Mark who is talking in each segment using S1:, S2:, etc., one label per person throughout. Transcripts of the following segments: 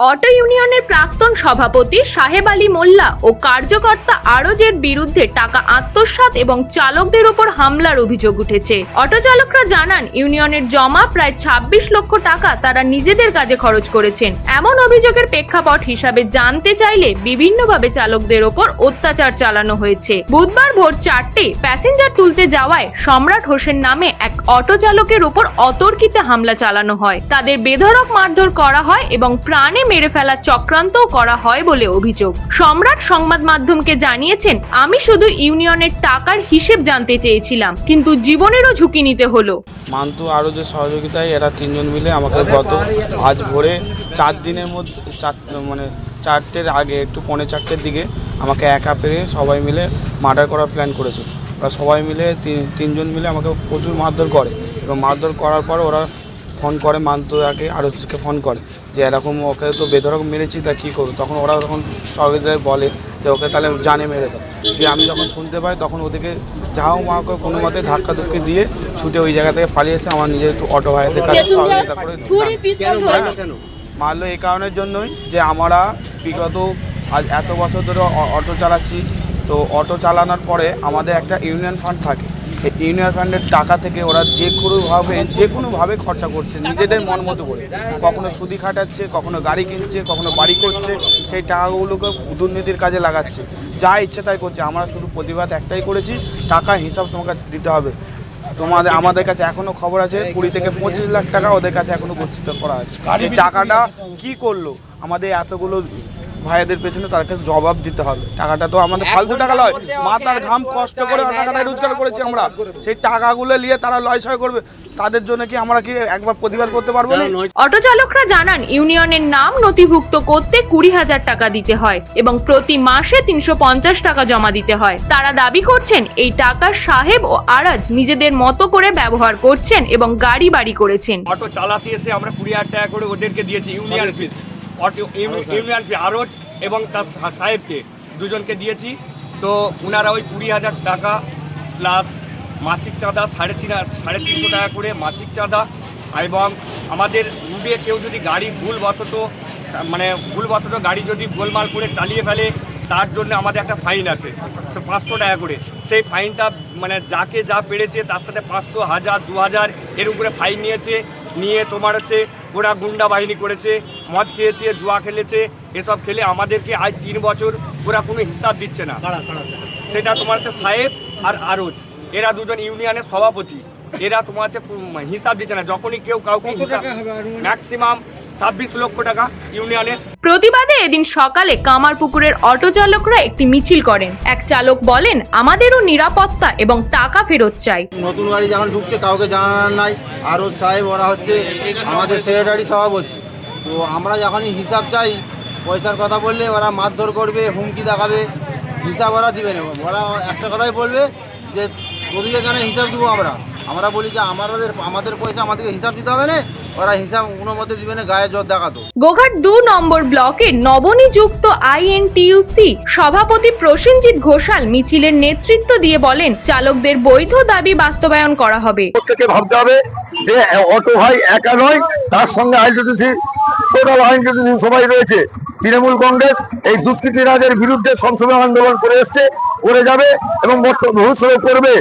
S1: Auto ইউনিয়নের প্রাক্তন সভাপতি সাহেব আলী মোল্লা ও কার্যকর্তা আরজের বিরুদ্ধে টাকা আত্মসাৎ এবং চালকদের উপর হামলার অভিযোগ উঠেছে। অটো চালকরা জানান, ইউনিয়নের জমা প্রায় ২৬ লক্ষ টাকা তারা নিজেদের কাজে খরচ করেছেন। এমন অভিযোগের প্রেক্ষাপট হিসাবে জানতে চাইলে বিভিন্নভাবে চালকদের ওপর অত্যাচার চালানো হয়েছে। বুধবার ভোর চারটে প্যাসেঞ্জার তুলতে যাওয়ায় সম্রাট হোসেন নামে এক অটো চালকের উপর অতর্কিতে হামলা চালানো হয়। তাদের বেধড়ক মারধর করা হয় এবং প্রাণে মেরে ফেলার চক্রান্ত করা হয় বলে অভিযোগ। সম্রাট সংবাদ মাধ্যমকে জানিয়েছেন, আমি শুধু ইউনিয়নের টাকার হিসেব জানতে চেয়েছিলাম, কিন্তু জীবনেরও ঝুঁকি নিতে হলো।
S2: মান্তু আরও যে সহযোগিতায় এরা তিনজন মিলে আমাকে গত আজ ভোরে চার দিনের মধ্যে, চার মানে চারটের আগে, একটু পৌনে চারটের দিকে আমাকে একা পেরে সবাই মিলে মার্ডার করার প্ল্যান করেছে ওরা সবাই মিলে তিন- তিনজন মিলে আমাকে প্রচুর মারধর করে এবং মারধর করার পর ওরা ফোন করে মান্তুয়াকে আরজকে ফোন করে যে এরকম ওকে তো বেধরক মেরেছি তা কী করব? তখন ওরা তখন সহযোগিতায় বলে যে ওকে তাহলে জানে মেরে দাও দিয়ে আমি যখন শুনতে পাই তখন ওদেরকে যাও মা করে কোনো মতে ধাক্কা ধুক্কি দিয়ে ছুটে ওই জায়গা থেকে পালিয়ে এসে আমার নিজের একটু অটো ভাইদের কাছে সহযোগিতা করে মারলো এই কারণের জন্যই যে আমরা বিগত আজ এত বছর ধরে অটো চালাচ্ছি। তো অটো চালানোর পরে আমাদের একটা ইউনিয়ন ফান্ড থাকে। ইউনিয়ন ফান্ডের টাকা থেকে ওরা যে কোনোভাবে যে কোনোভাবে খরচা করছে নিজেদের মন মতো করে। কখনো সুদি খাটাচ্ছে কখনো গাড়ি কিনছে কখনো বাড়ি করছে সেই টাকাগুলোকে দুর্নীতির কাজে লাগাচ্ছে। যা ইচ্ছে তাই করছে। আমরা শুধু প্রতিবাদ একটাই করেছি টাকা হিসাব তোমাকে দিতে হবে। তোমাদের আমাদের কাছে এখনও খবর আছে কুড়ি থেকে পঁচিশ লাখ টাকা ওদের কাছে এখনও গচ্ছিত করা আছে। এই টাকাটা কি করল? আমাদের এতগুলো ভাইদের পেছনে তাদেরকে জবাব দিতে হবে। টাকাটা তো আমাদের ফালতু টাকা লয়। মাথার ঘাম কষ্ট করে টাকাটা রোজগার করেছি আমরা। সেই টাকাগুলো নিয়ে তারা লয় ছয় করবে। তাদের জন্য কি আমরা কি একবার প্রতিবাদ করতে পারব না?
S1: অটো চালকরা জানান ইউনিয়নের নাম নথিভুক্ত করতে কুড়ি হাজার টাকা দিতে হয় এবং প্রতি মাসে তিনশো পঞ্চাশ টাকা জমা দিতে হয়। তারা দাবি করছেন এই টাকা সাহেব ও আরাজ নিজেদের মতো করে ব্যবহার করছেন এবং গাড়ি বাড়ি করেছেন।
S3: অটো চালাতে এসে আমরা কুড়ি হাজার টাকা করে ওদেরকে দিয়েছি ইউনিয়ন ফি অটো ইউ- ইউনিয়ন ফি আরজ এবং তার সাহেবকে দুজনকে দিয়েছি। তো ওনারা ওই কুড়ি হাজার টাকা প্লাস মাসিক চাঁদা সাড়ে তিন সাড়ে তিনশো টাকা করে মাসিক চাঁদা এবং আমাদের রুটে কেউ যদি গাড়ি ভুলবশত মানে ভুলবশত গাড়ি যদি গোলমাল করে চালিয়ে ফেলে তার জন্য আমাদের একটা ফাইন আছে। পাঁচশো টাকা করে। সেই ফাইনটা মানে যাকে যা পেরেছে তার সাথে পাঁচশো হাজার দু হাজার এর উপরে ফাইন নিয়েছে। নিয়ে তোমার হচ্ছে ওরা গুন্ডা বাহিনী করেছে মদ খেয়েছে জুয়া খেলেছে এসব খেলে আমাদেরকে আজ তিন বছর ওরা কোনো হিসাব দিচ্ছে না। সেটা তোমার হচ্ছে সাহেব আর আরজ। এরা দুজন ইউনিয়নের সভাপতি। এরা তোমার হচ্ছে হিসাব দিচ্ছে না। যখনই কেউ কাউকে ম্যাক্সিমাম ছাব্বিশ লক্ষ টাকা ইউনিয়নের
S1: প্রতিবাদে এদিন সকালে কামারপুকুরের অটো চালকরা একটি মিছিল করেন। এক চালক বলেন আমাদেরও নিরাপত্তা এবং টাকা ফেরত চাই।
S4: নতুন গাড়ি যখন ঢুকছে কাউকে জানানোর নাই। আরও সাহেব ওরা হচ্ছে আমাদের সেক্রেটারি সভাপতি। তো আমরা যখনই হিসাব চাই পয়সার কথা বললে ওরা মারধর করবে হুমকি দেখাবে হিসাব ওরা দিবে না। ওরা একটা কথাই বলবে যে কেন হিসাব দেবো আমরা? আমরা বলি যে আমাদের আমাদের পয়সা আমাদেরকে হিসাব দিতে হবে না ওরা হিসাব কোনো মতে দিবে না গায়ে জোর দেখাতো।
S1: গোঘাট দু নম্বর ব্লকের নবনিযুক্ত আইএনটিইউসি সভাপতি প্রসেনজিৎ ঘোষাল মিছিলের নেতৃত্ব দিয়ে বলেন চালকদের বৈধ দাবি বাস্তবায়ন করা হবে।
S5: থেকে ভাবতে হবে যে অটো ভাই একা নয় তার সঙ্গে আইনটিসি টোটাল আইনটিসি সবাই রয়েছে। তৃণমূল কংগ্রেস এই দুষ্কৃতি রাজের বিরুদ্ধে সংশোধন আন্দোলন করে এসছে করে যাবে এবং ভবিষ্যতে করবে।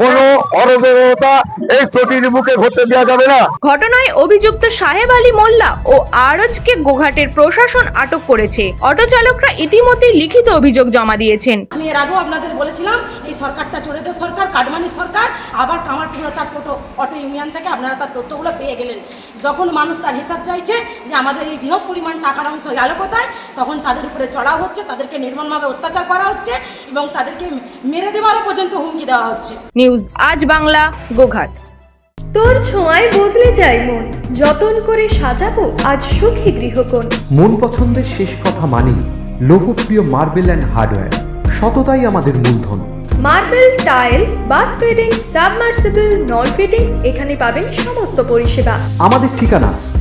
S5: কোনো অরাজকতা এই চটির বুকে ঘটতে দেওয়া যাবে না।
S1: ঘটনায় অভিযুক্ত সাহেব আলী মোল্লা ও আরজকে গোঘাটের প্রশাসন আটক করেছে। অটো চালকরা ইতিমধ্যে লিখিত অভিযোগ জমা দিয়েছেন।
S6: আমি এর আগেও আপনাদের বলেছিলাম এই সরকারটা চোরেদের সরকার কাটমানির সরকার আবার কামারপুরে তার টোটো অটো ইউনিয়ন থেকে আপনারা তার তথ্যগুলো পেয়ে গেলেন। যখন মানুষ তার হিসাব চাইছে যে আমাদের এই বৃহৎ পরিমাণ টাকার অংশ গেল কোথায় তখন তাদের উপরে চড়াও হচ্ছে তাদেরকে নির্মমভাবে অত্যাচার করা হচ্ছে এবং তাদেরকে মেরে দেওয়ারও পর্যন্ত হুমকি দেওয়া হচ্ছে।
S1: নিউজ আজ বাংলা গোঘাট।
S7: তোর ছোঁয়ায় বদলে যায় মন। যতন করে সাজাবো আজ সুখী গৃহকোণ।
S8: মন পছন্দের শেষ কথা মানি লোকপ্রিয় মার্বেল অ্যান্ড হার্ডওয়্যার। সততাই আমাদের মূলধন।
S7: Marble tiles bath fitting submersible নল ফিটিংস এখানে পাবেন সমস্ত পরিষেবা।
S8: আমাদের ঠিকানা